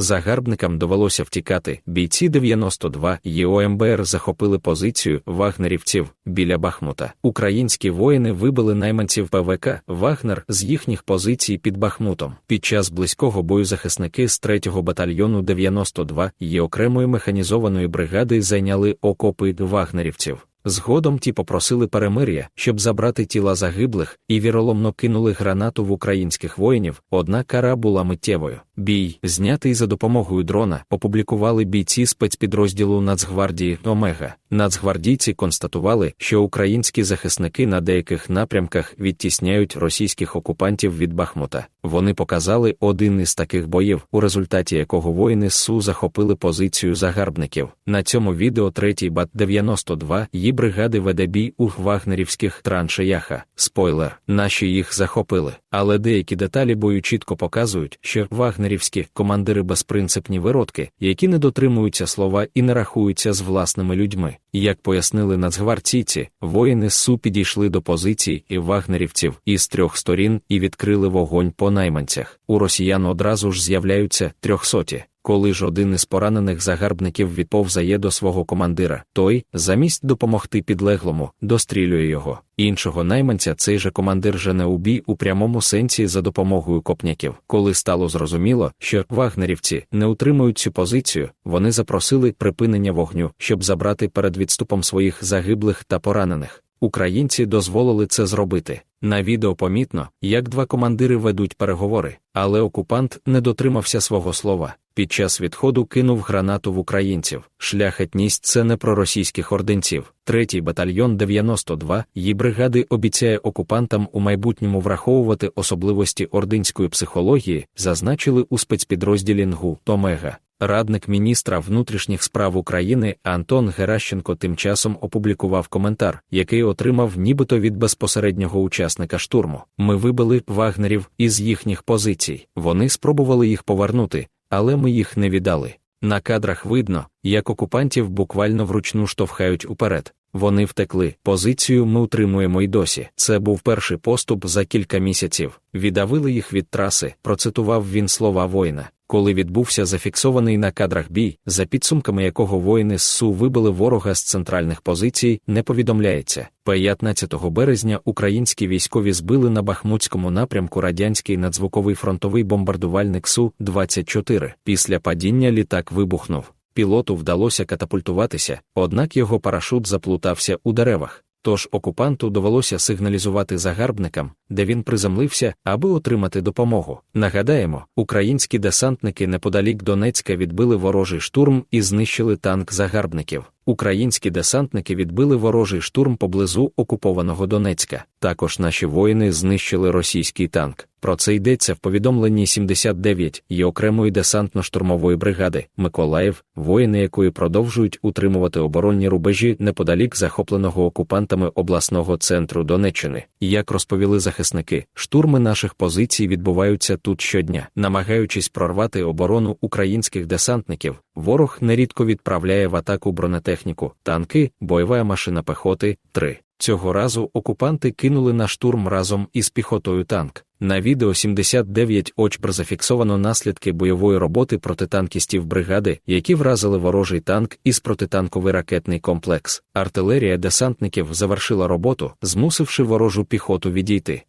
Загарбникам довелося втікати. Бійці 92 ЄОМБР захопили позицію вагнерівців біля Бахмута. Українські воїни вибили найманців ПВК Вагнер з їхніх позицій під Бахмутом. Під час близького бою захисники з 3-го батальйону 92 є окремої механізованої бригади зайняли окопи вагнерівців. Згодом ті попросили перемир'я, щоб забрати тіла загиблих, і віроломно кинули гранату в українських воїнів. Одна кара була миттєвою. Бій, знятий за допомогою дрона, опублікували бійці спецпідрозділу Нацгвардії Омега. Нацгвардійці констатували, що українські захисники на деяких напрямках відтісняють російських окупантів від Бахмута. Вони показали один із таких боїв, у результаті якого воїни СУ захопили позицію загарбників. На цьому відео 3-й бат 92 бригади веде бій у вагнерівських траншеяха. Спойлер, наші їх захопили. Але деякі деталі бою чітко показують, що вагнерівські командири безпринципні виродки, які не дотримуються слова і не рахуються з власними людьми. Як пояснили нацгвардійці, воїни СУ підійшли до позицій і вагнерівців із трьох сторін і відкрили вогонь по найманцях. У росіян одразу ж з'являються трьохсоті. Коли ж один із поранених загарбників відповзає до свого командира, той, замість допомогти підлеглому, дострілює його. Іншого найманця цей же командир жене у бій у прямому сенсі за допомогою копняків. Коли стало зрозуміло, що вагнерівці не утримують цю позицію, вони запросили припинення вогню, щоб забрати перед відступом своїх загиблих та поранених. Українці дозволили це зробити. На відео помітно, як два командири ведуть переговори, але окупант не дотримався свого слова. Під час відходу кинув гранату в українців. Шляхетність це не про російських орденців. Третій батальйон 92 її бригади обіцяє окупантам у майбутньому враховувати особливості ординської психології, зазначили у спецпідрозділі НГУ Томега. Радник міністра внутрішніх справ України Антон Геращенко тим часом опублікував коментар, який отримав нібито від безпосереднього учасника штурму. Ми вибили вагнерів із їхніх позицій. Вони спробували їх повернути, але ми їх не віддали. На кадрах видно, як окупантів буквально вручну штовхають уперед. Вони втекли. Позицію ми утримуємо й досі. Це був перший поступ за кілька місяців. Віддавили їх від траси, процитував він слова воїна коли відбувся зафіксований на кадрах бій, за підсумками якого воїни з СУ вибили ворога з центральних позицій, не повідомляється. 15 березня українські військові збили на Бахмутському напрямку радянський надзвуковий фронтовий бомбардувальник Су-24. Після падіння літак вибухнув. Пілоту вдалося катапультуватися, однак його парашут заплутався у деревах. Тож окупанту довелося сигналізувати загарбникам, де він приземлився, аби отримати допомогу. Нагадаємо, українські десантники неподалік Донецька відбили ворожий штурм і знищили танк загарбників. Українські десантники відбили ворожий штурм поблизу окупованого Донецька. Також наші воїни знищили російський танк. Про це йдеться в повідомленні 79 і окремої десантно-штурмової бригади Миколаїв, воїни якої продовжують утримувати оборонні рубежі неподалік захопленого окупантами обласного центру Донеччини. Як розповіли захисники, штурми наших позицій відбуваються тут щодня, намагаючись прорвати оборону українських десантників. Ворог нерідко відправляє в атаку бронетехніку, танки, бойова машина пехоти. 3. Цього разу окупанти кинули на штурм разом із піхотою танк. На відео 79 очбр зафіксовано наслідки бойової роботи протитанкістів бригади, які вразили ворожий танк із протитанковий ракетний комплекс. Артилерія десантників завершила роботу, змусивши ворожу піхоту відійти.